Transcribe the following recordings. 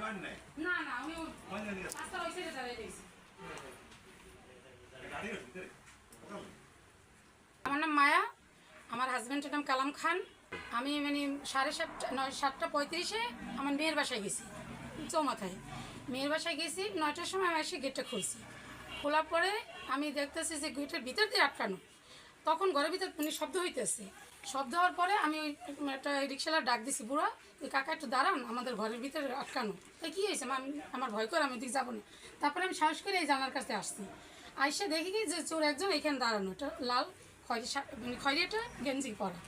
নাই না না উনি কোন জানি গেছে ওই সাইডে দাঁড়িয়ে রয়েছে গাড়ি গেছে ভিতরে? আমার নাম মায়া আমার হাজব্যান্ডের নাম কালাম খান। আমি মানে সাড়ে সাতটা নয় সাতটা পঁয়ত্রিশে আমার মেয়ের বাসায় গেছি চৌমাথায়। মেয়ের বাসায় গেছি নয়টার সময় আমি এসে গেটটা খুলছি। খোলার পরে আমি দেখতেছি যে গেটের ভিতর দিয়ে আটকানো। তখন ঘরের ভিতর মানে শব্দ হইতেছে। শব্দ হওয়ার পরে আমি ওই একটা রিক্সাওয়ালা ডাক দিছি, বুড়া ওই কাকা একটু দাঁড়ান, আমাদের ঘরের ভিতরে আটকানো। তাই কী হয়েছে আমি আমার ভয় করে, আমি ওদিকে যাব না। তারপরে আমি সাহস করে এই জানার কাছে আসছি। আইসে দেখি কি যে চোর একজন এখানে দাঁড়ানো এটা লাল খয়রি মানে খয়রি একটা গেঞ্জি পরা।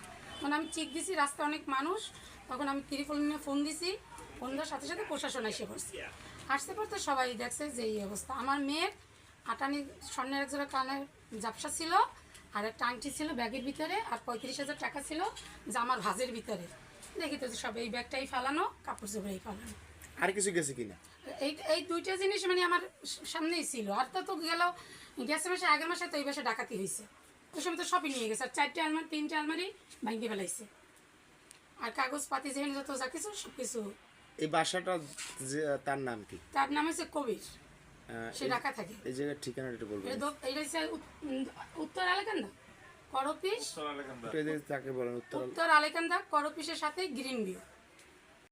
মানে আমি চিক দিছি, রাস্তায় অনেক মানুষ। তখন আমি ত্রিফল নিয়ে ফোন দিছি ফোন দেওয়ার সাথে সাথে প্রশাসন এসে পড়ছি আসতে পড়তে সবাই দেখছে যে এই অবস্থা। আমার মেয়ের আটানি স্বর্ণের এক জোড়া কানের জাপসা ছিল আর একটা আংটি ছিল ব্যাগের ভিতরে আর পঁয়ত্রিশ হাজার টাকা ছিল জামার ভাজের ভিতরে। দেখি তো সব এই ব্যাগটাই ফালানো কাপড় চোপড়েই ফালানো। আর কিছু গেছে কিনা? এই এই দুইটা জিনিস মানে আমার সামনেই ছিল। আর তো তো গেল গ্যাসের মাসে আগের মাসে তো এই মাসে ডাকাতি হয়েছে ওই সময় তো সবই নিয়ে গেছে। আর চারটে আলমারি তিনটে আলমারি ভাঙিয়ে ফেলাইছে। আর কাগজ পাতি যেখানে যত যা কিছু সব কিছু এই বাসাটা তার নাম কি? তার নাম হচ্ছে কবির। সে রাখা ঢাকা থাকে। এই জায়গার ঠিকানাটা একটু বলবেন। এটা হচ্ছে উত- উত্তর আলেকান্দা করপিস তাকে বলেন উত্তর উত্তর আলেকান্দা করপিসের সাথে গ্রিন ভিউ।